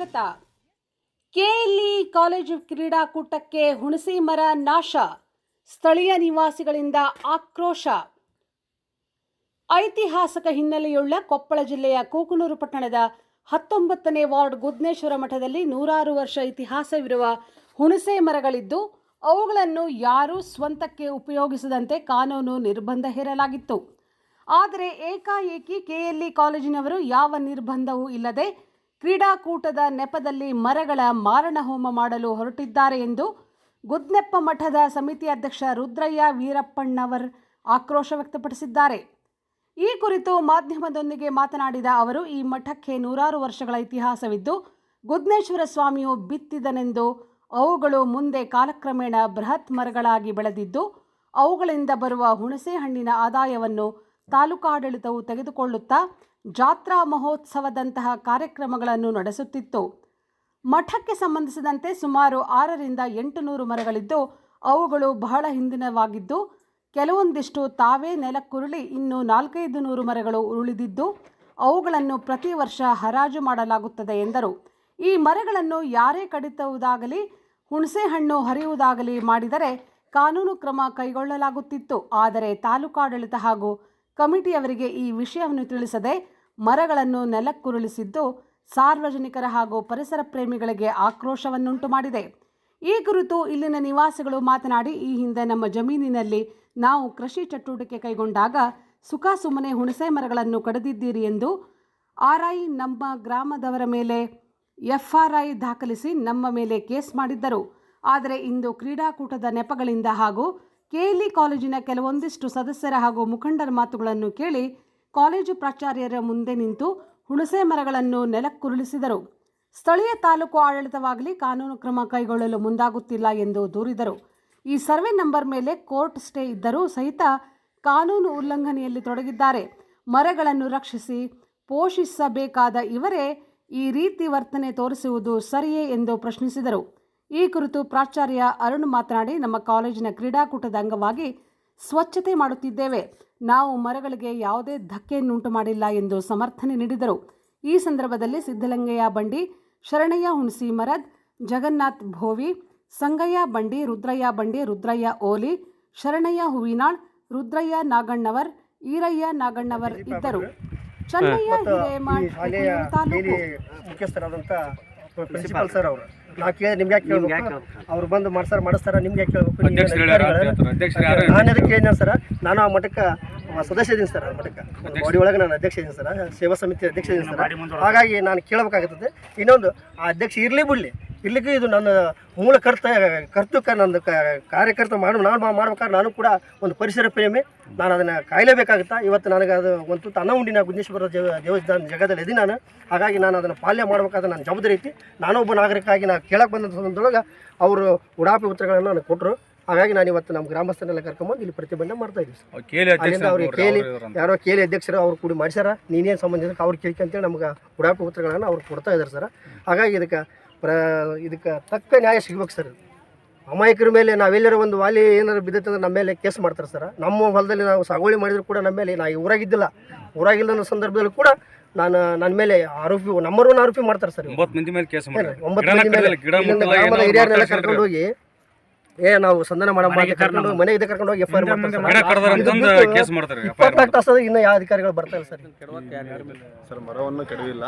ಸ್ವಾಗತ. KLE college ಕ್ರೀಡಾಕೂಟಕ್ಕೆ ಹುಣಸಿ ಮರ ನಾಶ. ಸ್ಥಳೀಯ ನಿವಾಸಿಗಳಿಂದ ಆಕ್ರೋಶ. ಐತಿಹಾಸಿಕ ಹಿನ್ನೆಲೆಯುಳ್ಳ ಕೊಪ್ಪಳ ಜಿಲ್ಲೆಯ ಕೂಕನೂರು ಪಟ್ಟಣದ ಹತ್ತೊಂಬತ್ತನೇ ವಾರ್ಡ್ ಗುದ್ನೇಶ್ವರ ಮಠದಲ್ಲಿ ನೂರಾರು ವರ್ಷ ಇತಿಹಾಸವಿರುವ ಹುಣಸೆ ಮರಗಳಿದ್ದು, ಅವುಗಳನ್ನು ಯಾರೂ ಸ್ವಂತಕ್ಕೆ ಉಪಯೋಗಿಸದಂತೆ ಕಾನೂನು ನಿರ್ಬಂಧ ಹೇರಲಾಗಿತ್ತು. ಆದರೆ ಏಕಾಏಕಿ ಕೆಎಲ್ಇ ಕಾಲೇಜಿನವರು ಯಾವ ನಿರ್ಬಂಧವೂ ಇಲ್ಲದೆ ಕ್ರೀಡಾಕೂಟದ ನೆಪದಲ್ಲಿ ಮರಗಳ ಮಾರಣ ಹೋಮ ಮಾಡಲು ಹೊರಟಿದ್ದಾರೆ ಎಂದು ಗುದ್ನೆಪ್ಪ ಮಠದ ಸಮಿತಿ ಅಧ್ಯಕ್ಷ ರುದ್ರಯ್ಯ ವೀರಪ್ಪಣ್ಣವರ್ ಆಕ್ರೋಶ ವ್ಯಕ್ತಪಡಿಸಿದ್ದಾರೆ. ಈ ಕುರಿತು ಮಾಧ್ಯಮದೊಂದಿಗೆ ಮಾತನಾಡಿದ ಅವರು, ಈ ಮಠಕ್ಕೆ ನೂರಾರು ವರ್ಷಗಳ ಇತಿಹಾಸವಿದ್ದು, ಗುದ್ನೇಶ್ವರ ಸ್ವಾಮಿಯು ಬಿತ್ತಿದನೆಂದು ಅವುಗಳು ಮುಂದೆ ಕಾಲಕ್ರಮೇಣ ಬೃಹತ್ ಮರಗಳಾಗಿ ಬೆಳೆದಿದ್ದು, ಅವುಗಳಿಂದ ಬರುವ ಹುಣಸೆ ಹಣ್ಣಿನ ಆದಾಯವನ್ನು ತಾಲೂಕಾಡಳಿತವು ತೆಗೆದುಕೊಳ್ಳುತ್ತಾ ಜಾತ್ರಾ ಮಹೋತ್ಸವದಂತಹ ಕಾರ್ಯಕ್ರಮಗಳನ್ನು ನಡೆಸುತ್ತಿತ್ತು. ಮಠಕ್ಕೆ ಸಂಬಂಧಿಸಿದಂತೆ ಸುಮಾರು ಆರರಿಂದ ಎಂಟು ನೂರು ಮರಗಳಿದ್ದು, ಅವುಗಳು ಬಹಳ ಹಿಂದಿನವಾಗಿದ್ದು, ಕೆಲವೊಂದಿಷ್ಟು ತಾವೇ ನೆಲಕ್ಕುರುಳಿ, ಇನ್ನು ನಾಲ್ಕೈದು ನೂರು ಮರಗಳು ಉರುಳಿದಿದ್ದು, ಅವುಗಳನ್ನು ಪ್ರತಿ ವರ್ಷ ಹರಾಜು ಮಾಡಲಾಗುತ್ತದೆ ಎಂದರು. ಈ ಮರಗಳನ್ನು ಯಾರೇ ಕಡಿತುವುದಾಗಲಿ, ಹುಣಸೆಹಣ್ಣು ಹರಿಯುವುದಾಗಲಿ ಮಾಡಿದರೆ ಕಾನೂನು ಕ್ರಮ ಕೈಗೊಳ್ಳಲಾಗುತ್ತಿತ್ತು. ಆದರೆ ತಾಲೂಕಾಡಳಿತ ಹಾಗೂ ಕಮಿಟಿಯವರಿಗೆ ಈ ವಿಷಯವನ್ನು ತಿಳಿಸದೆ ಮರಗಳನ್ನು ನೆಲಕ್ಕುರುಳಿಸಿದ್ದು ಸಾರ್ವಜನಿಕರ ಹಾಗೂ ಪರಿಸರ ಪ್ರೇಮಿಗಳಿಗೆ ಆಕ್ರೋಶವನ್ನುಂಟು ಮಾಡಿದೆ. ಈ ಕುರಿತು ಇಲ್ಲಿನ ನಿವಾಸಿಗಳು ಮಾತನಾಡಿ, ಈ ಹಿಂದೆ ನಮ್ಮ ಜಮೀನಿನಲ್ಲಿ ನಾವು ಕೃಷಿ ಚಟುವಟಿಕೆ ಕೈಗೊಂಡಾಗ ಸುಖ ಸುಮ್ಮನೆ ಹುಣಸೆ ಮರಗಳನ್ನು ಕಡಿದಿದ್ದೀರಿ ಎಂದು ಆರ್ಐ ನಮ್ಮ ಗ್ರಾಮದವರ ಮೇಲೆ ಎಫ್ಆರ್ಐ ದಾಖಲಿಸಿ ನಮ್ಮ ಮೇಲೆ ಕೇಸ್ ಮಾಡಿದ್ದರು. ಆದರೆ ಇಂದು ಕ್ರೀಡಾಕೂಟದ ನೆಪಗಳಿಂದ ಹಾಗೂ ಕೆಎಲ್ಇ ಕಾಲೇಜಿನ ಕೆಲವೊಂದಿಷ್ಟು ಸದಸ್ಯರ ಹಾಗೂ ಮುಖಂಡರ ಮಾತುಗಳನ್ನು ಕೇಳಿ ಕಾಲೇಜು ಪ್ರಾಚಾರ್ಯರ ಮುಂದೆ ನಿಂತು ಹುಣಸೆ ಮರಗಳನ್ನು ನೆಲಕ್ಕುರುಳಿಸಿದರು. ಸ್ಥಳೀಯ ತಾಲೂಕು ಆಡಳಿತವಾಗಲಿ ಕಾನೂನು ಕ್ರಮ ಕೈಗೊಳ್ಳಲು ಮುಂದಾಗುತ್ತಿಲ್ಲ ಎಂದು ದೂರಿದರು. ಈ ಸರ್ವೆ ನಂಬರ್ ಮೇಲೆ ಕೋರ್ಟ್ ಸ್ಟೇ ಇದ್ದರೂ ಸಹಿತ ಕಾನೂನು ಉಲ್ಲಂಘನೆಯಲ್ಲಿ ತೊಡಗಿದ್ದಾರೆ. ಮರಗಳನ್ನು ರಕ್ಷಿಸಿ ಪೋಷಿಸಬೇಕಾದ ಇವರೇ ಈ ರೀತಿ ವರ್ತನೆ ತೋರಿಸುವುದು ಸರಿಯೇ ಎಂದು ಪ್ರಶ್ನಿಸಿದರು. ಈ ಕುರಿತು ಪ್ರಾಚಾರ್ಯ ಅರುಣ್ ಮಾತನಾಡಿ ನಮ್ಮ ಕಾಲೇಜಿನ ಕ್ರೀಡಾಕೂಟದ ಅಂಗವಾಗಿ ಸ್ವಚ್ಛತೆ ಮಾಡುತ್ತಿದ್ದೇವೆ. ನಾವು ಮರಗಳಿಗೆ ಯಾವುದೇ ಧಕ್ಕೆಯನ್ನುಂಟು ಮಾಡಿಲ್ಲ ಎಂದು ಸಮರ್ಥನೆ ನೀಡಿದರು. ಈ ಸಂದರ್ಭದಲ್ಲಿ ಸಿದ್ದಲಿಂಗಯ್ಯ ಬಂಡಿ ಶರಣಯ್ಯ ಹುಣಸಿ ಮರದ್ ಜಗನ್ನಾಥ್ ಭೋವಿ ಸಂಗಯ್ಯ ಬಂಡಿ ರುದ್ರಯ್ಯ ಬಂಡಿ ರುದ್ರಯ್ಯ ಓಲಿ ಶರಣಯ್ಯ ಹೂವಿನಾಳ್ ರುದ್ರಯ್ಯ ನಾಗಣ್ಣವರ್ ಈರಯ್ಯ ನಾಗಣ್ಣವರ್ ಇದ್ದರು. ಚನ್ನಯ್ಯ ಹಿರೇಮಾಳ್ ತಾಲೂಕು. ಮುಖ್ಯಸ್ಥರಾದಂಥ ಪ್ರಿನ್ಸಿಪಾಲ್ ಸರ್ ಅವರು. ನಾ ಕೇಳಿ ನಿಮ್ಗೆ ಯಾಕೆ ಕೇಳ್ಬೇಕು? ಅವ್ರು ಬಂದು ಮಾಡ್ಸಾರ ಮಾಡಿಸ್ತಾರ ನಿಮ್ಗೆ ಯಾಕೆ ಕೇಳ್ಬೇಕು? ನೀವು? ನಾನು ಅದಕ್ಕೆ ಹೇಳಿದ್ನ ಸರ್ ನಾನು ಆ ಮಠಕ್ಕೆ ಸದಸ್ಯ ಇದೀನಿ ಸರ್ ಆ ಮಠಕ್ಕೆ. ಬಾಡಿ ಒಳಗೆ ನಾನು ಅಧ್ಯಕ್ಷ ಇದೀನಿ ಸರ್ ಸೇವಾ ಸಮಿತಿ ಅಧ್ಯಕ್ಷ ಇದೀನಿ ಸರ್. ಹಾಗಾಗಿ ನಾನು ಕೇಳಬೇಕಾಗುತ್ತದೆ. ಇನ್ನೊಂದು ಆ ಅಧ್ಯಕ್ಷ ಇರಲಿ ಬಿಡಲಿ. ಇರ್ಲಿಕ್ಕೆ ಇದು ನನ್ನ ಮೂಲ ಕರ್ತ ಕರ್ತೃಕ ನನ್ನ ಕ- ಕಾರ್ಯಕರ್ತ ಮಾಡು ನಾನು ಮಾಡ್ಬೇಕಾದ್ರೆ ನಾನು ಕೂಡ ಒಂದು ಪರಿಸರ ಪ್ರೇಮಿ. ನಾನು ಅದನ್ನು ಕಾಯಲೇಬೇಕಾಗುತ್ತಾ? ಇವತ್ತು ನನಗೆ ಅದು ಒಂದು ತುತ್ತು ಅನ್ನ ಉಂಡಿನ ಗುಂಜೇಶ್ವರ ದೇವ ದೇವಸ್ಥಾನ ಜಗದಲ್ಲಿ ಇದೆ ನಾನು. ಹಾಗಾಗಿ ನಾನು ಅದನ್ನು ಪಾಲನೆ ಮಾಡಬೇಕಾದ ನನ್ನ ಜವಾಬ್ದಾರಿ ಐತಿ. ನಾನೊಬ್ಬ ನಾಗರಿಕಾಗಿ ನಾನು ಕೇಳಕ್ಕೆ ಬಂದಂಥ ಸಂದರ್ಭದೊಳಗೆ ಅವರು ಉಡಾಪಿ ಉತ್ತರಗಳನ್ನು ನನಗೆ ಕೊಟ್ಟರು ಹಾಗಾಗಿ ನಾನು ಇವತ್ತು ನಮ್ಮ ಗ್ರಾಮಸ್ಥರನ್ನೆಲ್ಲ ಕರ್ಕೊಂಬಂದು ಇಲ್ಲಿ ಪ್ರತಿಭಟನೆ ಮಾಡ್ತಾ ಇದ್ದೀವಿ. ಸರ್. ಕೇಳಿ ಅಲ್ಲಿಂದ ಅವ್ರಿಗೆ ಕೇಳಿ ಯಾರೋ ಕೇಳಿ ಅಧ್ಯಕ್ಷರು ಅವ್ರು ಕೂಡಿ ಮಾಡಿಸ್ಯಾರ. ನೀನೇನು ಸಂಬಂಧಿಸಿದ ಅವ್ರು ಕೇಳಿಕೆ ಅಂತೇಳಿ ನಮ್ಗೆ ಉಡಾಪಿ ಉತ್ತರಗಳನ್ನು ಅವ್ರು ಕೊಡ್ತಾ ಇದ್ದಾರೆ ಸರ್. ಹಾಗಾಗಿ ಇದಕ್ಕೆ ಪ್ರ ಇದಕ್ಕೆ ತಕ್ಕ ನ್ಯಾಯ ಸಿಗ್ಬೇಕು ಸರ್. ಅಮಾಯಕರ ಮೇಲೆ ನಾವೆಲ್ಲರ ಒಂದು ವಾಲಿ ಏನಾದ್ರು ಬಿದ್ದೈತೆ ಅಂದ್ರೆ ನಮ್ಮ ಮೇಲೆ ಕೇಸ್ ಮಾಡ್ತಾರೆ ಸರ್. ನಮ್ಮ ಹೊಲದಲ್ಲಿ ನಾವು ಸಾಗುವಳಿ ಮಾಡಿದ್ರು ಕೂಡ ನಮ್ಮ ಮೇಲೆ ನಾ ಊರಾಗಿದ್ದಿಲ್ಲ. ಊರಾಗಿಲ್ಲ ಅನ್ನೋ ಸಂದರ್ಭದಲ್ಲಿ ಕೂಡ ನಾನು ನನ್ನ ಮೇಲೆ ಆರೋಪಿ ನಮ್ಮರೂ ಆರೋಪಿ ಮಾಡ್ತಾರೆ ಸರ್ ಒಂಬತ್ತು ಮಂದಿ ಮೇಲೆ ಕೇಸ್? ಒಂಬತ್ತು ಮಂದಿ ಮೇಲೆ ಹಿರಿಯರನ್ನೆಲ್ಲ ಕರ್ಕೊಂಡು ಹೋಗಿ ಏ ನಾವು ಸಂಧಾನ ಮಾಡೋ ಕರ್ಕೊಂಡು ಹೋಗಿ ಮನೆಗೆ ಕರ್ಕೊಂಡು ಹೋಗಿ ಎಫ್ ಐ ಮಾಡ್ತಾರೆ ಇಪ್ಪತ್ನಾಲ್ಕು ತಾಸು ಇನ್ನು ಯಾವ ಅಧಿಕಾರಿಗಳು ಬರ್ತಾ ಇಲ್ಲ ಸರ್? ಸರ್ ಮರವನ್ನು ಕೆಡವಿಲ್ಲ.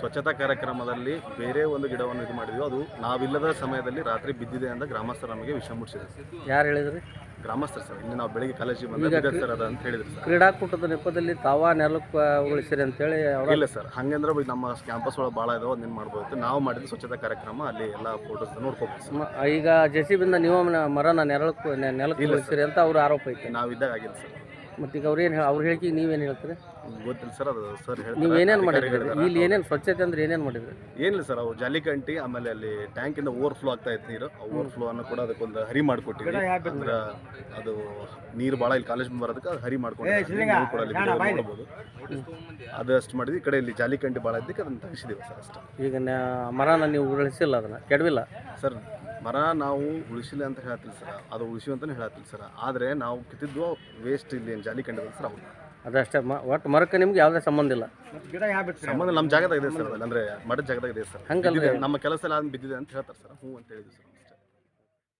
ಸ್ವಚ್ಛತಾ ಕಾರ್ಯಕ್ರಮದಲ್ಲಿ ಬೇರೆ ಒಂದು ಗಿಡವನ್ನು ಇದು ಮಾಡಿದ್ವಿ. ಅದು ನಾವಿಲ್ಲದ ಸಮಯದಲ್ಲಿ ರಾತ್ರಿ ಬಿದ್ದಿದೆ ಅಂತ ಗ್ರಾಮಸ್ಥರು ನಮಗೆ ವಿಷಯ ಮುಟ್ಟಿಸಿದೆ ಯಾರು ಹೇಳಿದ್ರಿ? ಗ್ರಾಮಸ್ಥರು ಸರ್ ಇಲ್ಲಿ ನಾವು ಬೆಳಿಗ್ಗೆ ಕಾಲೇಜಿಗೆ ಬಂದ ಸರ್ ಅದ ಅಂತ ಹೇಳಿದ್ರು ಸರ್. ಕ್ರೀಡಾಕೂಟದ ನೆಪದಲ್ಲಿ ತಾವ ನೆಲಕ್ಕೆ ಉಳಿಸಿರಿ ಅಂತೇಳಿ ಹೇಳಿ ಇಲ್ಲ ಸರ್ ಹಂಗಂದ್ರೆ ನಮ್ಮ ಕ್ಯಾಂಪಸ್ ಒಳಗೆ ಭಾಳ ಇದಾವೆ ಅದನ್ನ ಮಾಡ್ಬೋದು ನಾವು ಮಾಡಿದ ಸ್ವಚ್ಛತಾ ಕಾರ್ಯಕ್ರಮ ಅಲ್ಲಿ ಎಲ್ಲ ಫೋಟೋಸ್ ನೋಡ್ಕೋಬೇಕು ಈಗ ಜೆ ಸಿ ಬಿಂದ ನೀವು ಮರನ ನೆರಳು ನೆಲಕ್ಕೆ ಉಳಿಸಿರಿ ಅಂತ ಅವ್ರ ಆರೋಪ ಐತೆ. ನಾವು ಇದ್ದಾಗ ಆಗಿಲ್ಲ ಸರ್. ಮತ್ತು ಈಗ ಅವ್ರು ಏನು ಅವ್ರ ಹೇಳಿಕೆ ನೀವೇನು ಹೇಳ್ತೀರಿ? ಗೊತ್ತಿಲ್ಲ ಸರ್ ಅದು ಸರ್ ನೀವು ಏನೇನು ಮಾಡಿದ್ರಿ? ಇಲ್ಲಿ ಏನೇನು ಸ್ವಚ್ಛತೆ ಅಂದ್ರೆ ಏನೇನು ಮಾಡಿದ್ರಿ? ಏನಿಲ್ಲ ಸರ್ ಅವು ಜಾಲಿಕಂಟಿ ಆಮೇಲೆ ಅಲ್ಲಿ ಟ್ಯಾಂಕಿಂದ ಓವರ್ಫ್ಲೋ ಆಗ್ತಾ ಇತ್ತು ನೀರು. ಓವರ್ ಫ್ಲೋ ಅನ್ನು ಕೂಡ ಅದಕ್ಕೊಂದು ಹರಿ ಮಾಡಿಕೊಟ್ಟಿದ್ವಿ. ಅಂದ್ರೆ ಅದು ನೀರು ಭಾಳ ಇಲ್ಲಿ ಕಾಲೇಜ್ ಬರೋದಕ್ಕೆ ಅದು ಹರಿ ಮಾಡ್ಕೊಂಡು ಅದು ಅಷ್ಟು ಮಾಡಿದ್ವಿ. ಈ ಕಡೆ ಇಲ್ಲಿ ಜಾಲಿಕಂಟಿ ಭಾಳ ಇದ್ದಕ್ಕೆ ಅದನ್ನು ತೆಗಿಸಿದ್ದೀವಿ ಸರ್ ಅಷ್ಟೇ. ಈಗ ನ- ಮರನ ನೀವು ಉಳಿಸಿಲ್ಲ ಅದನ್ನು ಕೆಡವಿಲ್ಲ? ಸರ್ ಮರ ನಾವು ಉಳಿಸಿಲ್ಲ ಅಂತ ಹೇಳತ್ತಿಲ್ಲ ಸರ್. ಅದು ಉಳಿಸಿ ಅಂತಲೇ ಹೇಳತ್ತಿಲ್ಲ ಸರ್. ಆದರೆ ನಾವು ಕಿತ್ತಿದ್ವು ವೇಸ್ಟ್ ಇಲ್ಲಿ ಏನು ಜಾಲಿ ಕಂಡಿದ್ರು ಸರ್ ಅವ್ರು. ಅದಷ್ಟೇ ಮ ಒಟ್ಟು ಮರಕ್ಕೆ ನಿಮ್ಗೆ ಯಾವುದೇ ಸಂಬಂಧ ಇಲ್ಲ. ಸಂಬಂಧ ನಮ್ಮ ಜಾಗದಾಗ ಇದೆ ಸರ್ ಅಂದರೆ ಅಂದ್ರೆ ಮಠದ ಜಾಗದಾಗ ಇದೆ ಸರ್. ಹಂಗಲ್ಲ ನಮ್ಮ ಕೆಲಸ ಎಲ್ಲ ಬಿದ್ದಿದೆ ಅಂತ ಹೇಳ್ತಾರೆ ಸರ್. ಹ್ಞೂ ಅಂತ ಹೇಳಿದ್ವಿ ಸರ್